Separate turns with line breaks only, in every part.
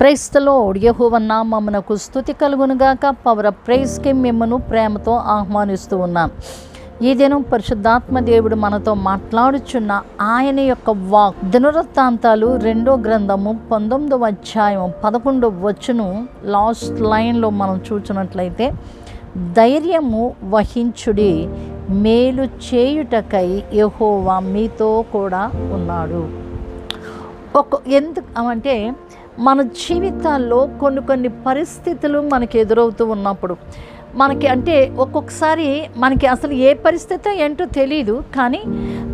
ప్రైస్తలో యహోవన్న మమ్మనకు స్థుతి కలుగునుగాక పవర్ ప్రైస్కి మిమ్మను ప్రేమతో ఆహ్వానిస్తూ ఉన్నాం. ఈ దినం పరిశుద్ధాత్మ దేవుడు మనతో మాట్లాడుచున్న ఆయన యొక్క వాక్ దినవృత్తాంతాలు రెండో గ్రంథము పంతొమ్మిదవ అధ్యాయం పదకొండవ వచ్చును లాస్ట్ లైన్లో మనం చూచినట్లయితే ధైర్యము వహించుడి మేలు చేయుటకై యహోవా మీతో కూడా ఉన్నాడు. ఒక ఎందుకు అంటే మన జీవితాల్లో కొన్ని కొన్ని పరిస్థితులు మనకి ఎదురవుతూ ఉన్నప్పుడు మనకి అంటే ఒక్కొక్కసారి మనకి అసలు ఏ పరిస్థితి ఏంటో తెలియదు కానీ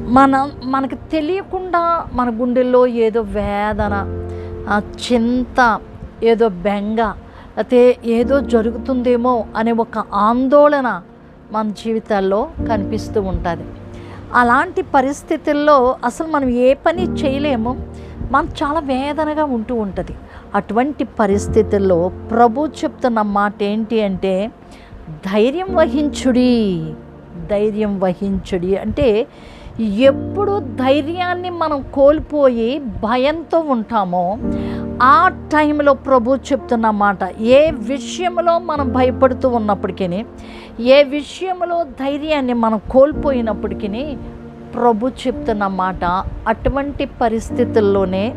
మన మనకు తెలియకుండా మన గుండెల్లో ఏదో వేదన ఆ చింత ఏదో బెంగ అయితే ఏదో జరుగుతుందేమో అనే ఒక ఆందోళన మన జీవితాల్లో కనిపిస్తూ ఉంటుంది. అలాంటి పరిస్థితుల్లో అసలు మనం ఏ పని చేయలేము. మనకు చాలా వేదనగా ఉంటూ ఉంటుంది. అటువంటి పరిస్థితుల్లో ప్రభు చెప్తున్న మాట ఏంటి అంటే ధైర్యం వహించుడి ధైర్యం వహించుడి. అంటే ఎప్పుడు ధైర్యాన్ని మనం కోల్పోయి భయంతో ఉంటామో ఆ టైంలో ప్రభు చెప్తున్న మాట ఏ విషయంలో మనం భయపడుతూ ఉన్నప్పటికీ ఏ విషయంలో ధైర్యాన్ని మనం కోల్పోయినప్పటికీ ప్రభు చెప్తున్న మాట అటువంటి పరిస్థితుల్లోనే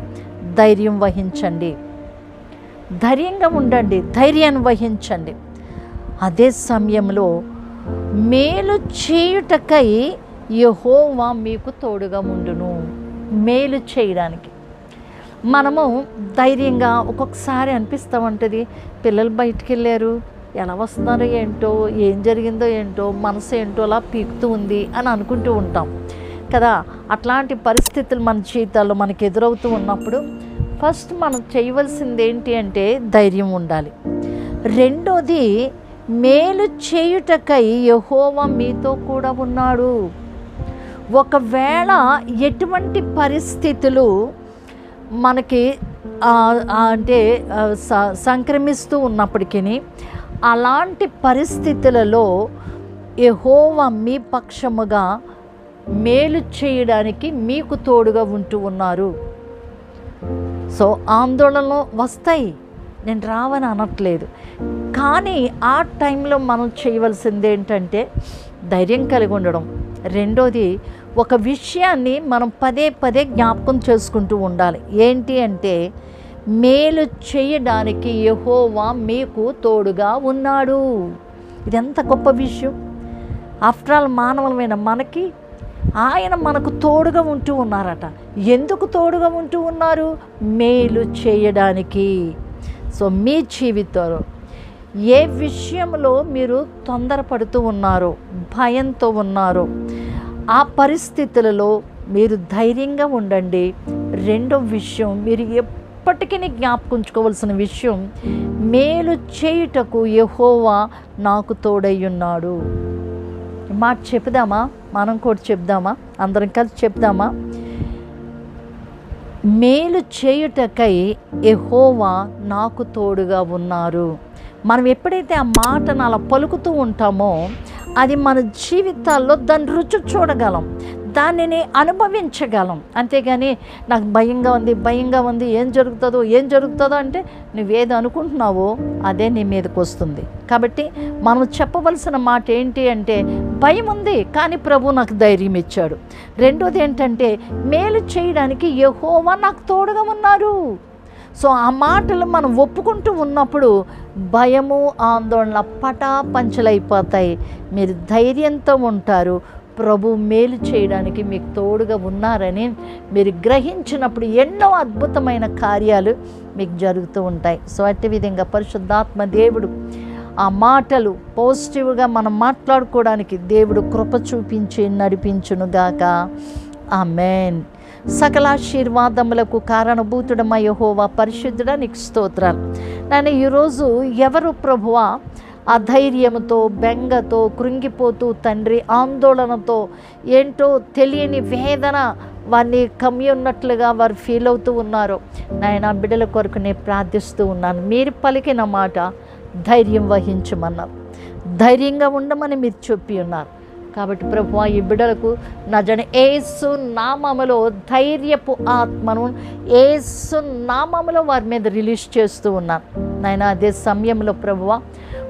ధైర్యం వహించండి. ధైర్యంగా ఉండండి ధైర్యాన్ని వహించండి. అదే సమయంలో మేలు చేయుటకై యహోవా మీకు తోడుగా ఉండును. మేలు చేయడానికి. మనము ధైర్యంగా ఒక్కొక్కసారి అనిపిస్తూ ఉంటుంది పిల్లలు బయటికి వెళ్ళారు ఎలా వస్తున్నారో ఏంటో ఏం జరిగిందో ఏంటో మనసు ఏంటో అలా పీకుతూ ఉంది అని అనుకుంటూ ఉంటాం. కదా? అట్లాంటి పరిస్థితులు మన జీవితాల్లో మనకు ఎదురవుతూ ఉన్నప్పుడు ఫస్ట్ మనం చేయవలసింది ఏంటి అంటే ధైర్యం ఉండాలి. రెండోది మేలు చేయుటకై యహోవ మీతో కూడా ఉన్నాడు. ఒకవేళ ఎటువంటి పరిస్థితులు మనకి అంటే స- సంక్రమిస్తూ ఉన్నప్పటికీ అలాంటి పరిస్థితులలో యహోవ మీ పక్షముగా మేలు చేయడానికి మీకు తోడుగా ఉంటూ ఉన్నారు. సో ఆందోళనలు వస్తాయి. నేను రావని అనట్లేదు. కానీ ఆ టైంలో మనం చేయవలసింది ఏంటంటే ధైర్యం కలిగి ఉండడం. రెండోది ఒక విషయాన్ని మనం పదే పదే జ్ఞాపకం చేసుకుంటూ ఉండాలి. ఏంటి అంటే మేలు చేయడానికి యహోవా మీకు తోడుగా ఉన్నాడు. ఇది ఎంత గొప్ప విషయం. ఆఫ్టర్ ఆల్ మానవులమైన మనకి ఆయన మనకు తోడుగా ఉంటూ ఉన్నారట. ఎందుకు తోడుగా ఉంటూ ఉన్నారు? మేలు చేయడానికి. సో మీ జీవితంలో ఏ విషయంలో మీరు తొందరపడుతూ ఉన్నారో భయంతో ఉన్నారో ఆ పరిస్థితులలో మీరు ధైర్యంగా ఉండండి. రెండో విషయం మీరు ఎప్పటికీ జ్ఞాపకుంచుకోవాల్సిన విషయం మేలు చేయుటకు యహోవా నాకు తోడై ఉన్నాడు. మాట చెప్దామా మనం కూడా చెప్దామా? అందరం కలిసి చెప్దామా? మేలు చేయుటకై ఎహోవా నాకు తోడుగా ఉన్నారు. మనం ఎప్పుడైతే ఆ మాటను అలా పలుకుతూ ఉంటామో అది మన జీవితాల్లో దాని రుచి చూడగలం. దానిని అనుభవించగలం. అంతేగాని నాకు భయంగా ఉంది భయంగా ఉంది ఏం జరుగుతుందో ఏం జరుగుతుందో అంటే నువ్వేది అనుకుంటున్నావో అదే నీ మీదకి వస్తుంది. కాబట్టి మనం చెప్పవలసిన మాట ఏంటి అంటే భయం ఉంది కానీ ప్రభు నాకు ధైర్యం ఇచ్చాడు. రెండోది ఏంటంటే మేలు చేయడానికి యహోవా నాకు తోడుగా ఉన్నారు. సో ఆ మాటలు మనం ఒప్పుకుంటూ ఉన్నప్పుడు భయము ఆందోళన పటా పంచలైపోతాయి మీరు ధైర్యంతో ఉంటారు ప్రభు మేలు చేయడానికి మీకు తోడుగా ఉన్నారని మీరు గ్రహించినప్పుడు ఎన్నో అద్భుతమైన కార్యాలు మీకు జరుగుతూ ఉంటాయి. సో అట్టి విధంగా పరిశుద్ధాత్మ దేవుడు ఆ మాటలు పాజిటివ్గా మనం మాట్లాడుకోవడానికి దేవుడు కృప చూపించి నడిపించునుగాక ఆమెన్. సకలాశీర్వాదములకు కారణభూతుడమై యెహోవా పరిశుద్ధుడ నీకు స్తోత్రాలు. నేను ఈరోజు ఎవరు ప్రభువా? అధైర్యంతో బెంగతో కృంగిపోతూ తండ్రి ఆందోళనతో ఏంటో తెలియని వేదన వారిని కమ్మి ఉన్నట్లుగా వారు ఫీల్ అవుతూ ఉన్నారు. నాయన బిడ్డల కొరకు నేను ప్రార్థిస్తూ ఉన్నాను. మీరు పలికిన మాట ధైర్యం వహించమన్నారు. ధైర్యంగా ఉండమని మీరు చెప్పి ఉన్నారు. కాబట్టి ప్రభు ఈ బిడ్డలకు నా జన ఏసు నామములో ధైర్యపు ఆత్మను ఏసు నామములో వారి మీద రిలీజ్ చేస్తూ ఉన్నాను. నాయన అదే సమయంలో ప్రభువ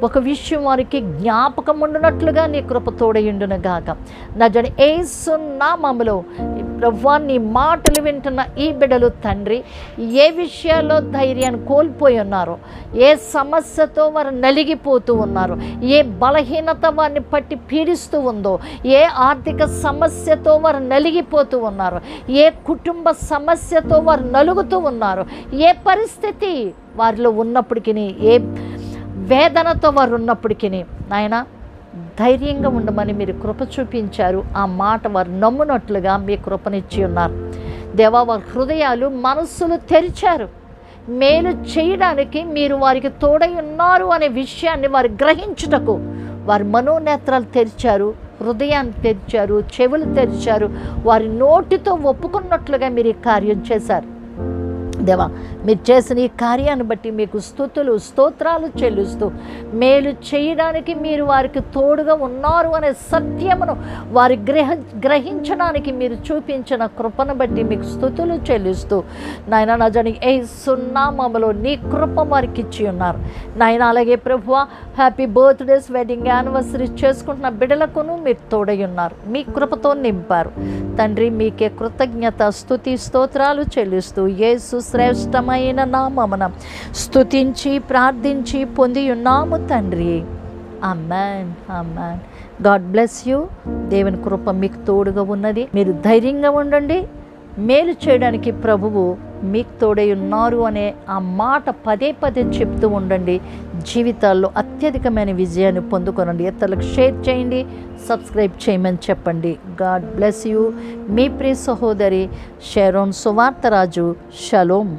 ఒక విషయం వారికి జ్ఞాపకం ఉండునట్లుగా నీ కృప తోడయుండును గాక నా జన ఏసు నీ మాటలు వింటున్న ఈ బిడ్డలు తండ్రి ఏ విషయాల్లో ధైర్యాన్ని కోల్పోయి ఉన్నారో ఏ సమస్యతో వారు నలిగిపోతూ ఉన్నారు ఏ బలహీనత వారిని పట్టి పీడిస్తూ ఉందో ఏ ఆర్థిక సమస్యతో వారు నలిగిపోతూ ఉన్నారు ఏ కుటుంబ సమస్యతో వారు నలుగుతూ ఉన్నారు ఏ పరిస్థితి వారిలో ఉన్నప్పటికీ ఏ వేదనతో వారు ఉన్నప్పటికీ నాయన ధైర్యంగా ఉండమని మీరు కృప చూపించారు. ఆ మాట వారు నమ్మునట్లుగా మీ కృపనిచ్చి ఉన్నారు. దేవా వారి హృదయాలు మనస్సులు తెరిచారు. మేలు చేయడానికి మీరు వారికి తోడై ఉన్నారు అనే విషయాన్ని వారు గ్రహించుటకు వారి మనోనేత్రాలు తెరిచారు హృదయాన్ని తెరిచారు చెవులు తెరిచారు. వారి నోటితో ఒప్పుకున్నట్లుగా మీరు ఈ కార్యం చేశారు. దేవా మీరు చేసిన ఈ కార్యాన్ని బట్టి మీకు స్థుతులు స్తోత్రాలు చెల్లిస్తూ మేలు చేయడానికి మీరు వారికి తోడుగా ఉన్నారు అనే సత్యమును వారి గ్రహ గ్రహించడానికి మీరు చూపించిన కృపను బట్టి మీకు స్థుతులు చెల్లిస్తూ నాయన నజని ఏ సున్నామములో నీ కృప వారికి ఇచ్చి ఉన్నారు. నాయన అలాగే ప్రభువ హ్యాపీ బర్త్డేస్ వెడ్డింగ్ యానివర్సరీ చేసుకుంటున్న బిడ్డలకును మీరు తోడై ఉన్నారు. మీ కృపతో నింపారు. తండ్రి మీకే కృతజ్ఞత స్థుతి స్తోత్రాలు చెల్లిస్తూ యేసు శ్రేష్టమైన నామమున స్తుతించి ప్రార్థించి పొంది ఉన్నాము తండ్రి. Amen amen God bless you దేవుని కృప మీకు తోడుగా ఉన్నది. మీరు ధైర్యంగా ఉండండి. మేలు చేయడానికి ప్రభువు మీకు తోడై ఉన్నారు అనే ఆ మాట పదే పదే చెప్తూ ఉండండి. జీవితాల్లో అత్యధికమైన విజయాన్ని పొందుకొనండి. ఇతరులకు షేర్ చేయండి. సబ్స్క్రైబ్ చేయమని చెప్పండి. God bless you. మీ ప్రియ సహోదరి షెరోన్ సువార్తరాజు. షలోమ్